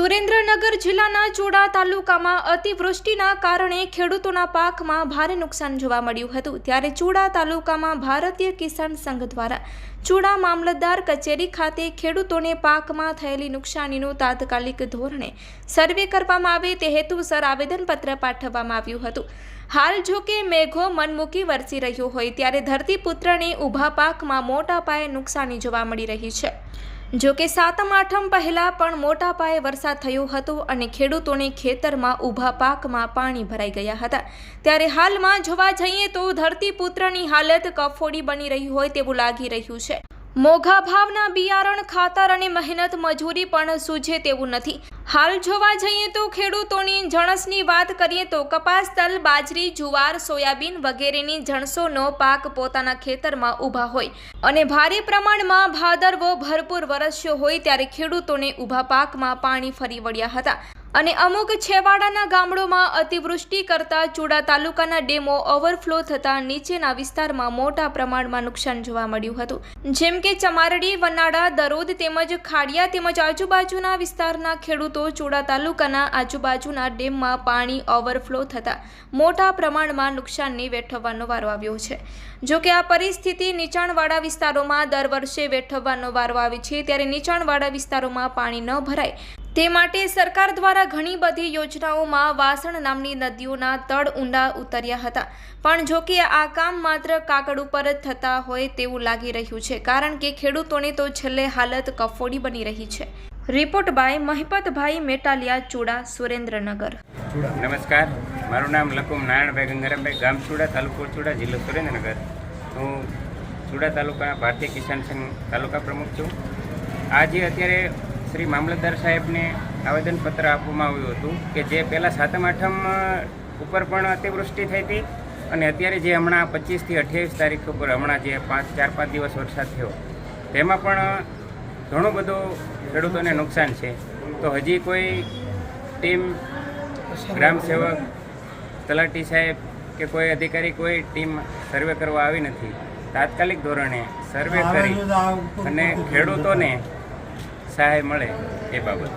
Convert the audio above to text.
સુરેન્દ્રનગર જિલ્લાના ચોડા તાલુકામાં અતિવૃષ્ટિના કારણે ખેડૂતોના પાકમાં ભારે નુકસાન જોવા મળ્યું હતું. ત્યારે ચોડા તાલુકામાં ભારતીય કિસાન સંઘ દ્વારા ચોડા મામલતદાર કચેરી ખાતે ખેડૂતોને પાકમાં થયેલી નુકસાનીનું તાત્કાલિક ધોરણે સર્વે કરવામાં આવે તે હેતુસર આવેદનપત્ર પાઠવવામાં આવ્યું હતું. હાલ જો કે મેઘો મનમૂકી વરસી રહ્યો હોય, ત્યારે ધરતીપુત્રને ઊભા પાકમાં મોટા પાયે નુકસાની જોવા મળી રહી છે. જો કે સાતમ, આઠમ પહેલા પણ મોટા પાયે વરસાદ થયો હતો અને ખેડૂતોને ખેતરમાં ઊભા પાકમાં પાણી ભરાઈ ગયા હતા. ત્યારે હાલમાં જોવા જઈએ તો ધરતીપુત્રની હાલત કફોડી બની રહી હોય તેવું લાગી રહ્યું છે. મોઘા ભાવના બિયારણ, ખાતર અને મહેનત મજૂરી પણ સૂઝે તેવું નથી. હાલ જોવા જઈએ તો ખેડૂતોની જણસની વાત કરીએ તો કપાસ, તલ, બાજરી, જુવાર, સોયાબીન વગેરેની જણસોનો પાક પોતાના ખેતરમાં ઊભા હોય અને ભારે પ્રમાણમાં ભાદરવો ભરપૂર વરસ્યો હોય ત્યારે ખેડૂતોને ઊભા પાકમાં પાણી ફરી વળ્યા હતા. અને અમુક છેવાડાના ગામડોમાં અતિવૃષ્ટિ કરતા ચૂડા તાલુકાના ડેમો ઓવરફ્લો થતાં નીચેના વિસ્તારમાં મોટા પ્રમાણમાં નુકસાન જોવા મળ્યું હતું. જેમ કે ચમારડી વનાડા દરોદ તેમજ ખાડિયા તેમજ આજુબાજુના વિસ્તારના ખેડૂતો ચૂડા તાલુકાના આજુબાજુના ડેમમાં પાણી ઓવરફ્લો થતાં મોટા પ્રમાણમાં નુકસાનની વેઠવવાનો વારો આવ્યો છે. જો કે આ પરિસ્થિતિ નીચાણવાળા વિસ્તારોમાં દર વર્ષે વેઠવવાનો વારો આવે છે, ત્યારે નીચાણવાળા વિસ્તારોમાં પાણી ન ભરાય. તે માટે સરકાર દ્વારા ઘણી બધી યોજનાઓમાં વાસણ નામની નદીઓના તળ ઊંડા ઉતર્યા હતા. પણ જો કે આ કામ માત્ર કાગળ ઉપર જ થતા હોય તેવું લાગી રહ્યું છે, કારણ કે ખેડૂતોને તો છેલ્લે હાલત કફોડી બની રહી છે. Report by Mahipatbhai Metaliya, Chuda, Surendranagar. નમસ્કાર. મારું નામ લકુમ નારાયણભાઈ ગંગારામભાઈ, ગામ ચૂડા, તાલુકો ચૂડા, જિલ્લો સુરેન્દ્રનગર. હું ચૂડા તાલુકાના ભારતીય કિસાન સંઘ તાલુકા પ્રમુખ છું. આજે અત્યારે શ્રી મામલતદાર સાહેબને આવેદનપત્ર આપવામાં આવ્યું હતું કે જે પહેલાં સાતમ આઠમ ઉપર પણ અતિવૃષ્ટિ થઈ હતી અને અત્યારે જે હમણાં પચીસથી અઠ્યાવીસ તારીખ ઉપર હમણાં જે પાંચ ચાર પાંચ દિવસ વરસાદ થયો તેમાં પણ ઘણું બધું ખેડૂતોને નુકસાન છે. તો હજી કોઈ ટીમ ગ્રામ સેવક તલાટી સાહેબ કે કોઈ અધિકારી કોઈ ટીમ સર્વે કરવા આવી નથી. તાત્કાલિક ધોરણે સર્વે કરી અને ખેડૂતોને સહાય મળે એ બાબત.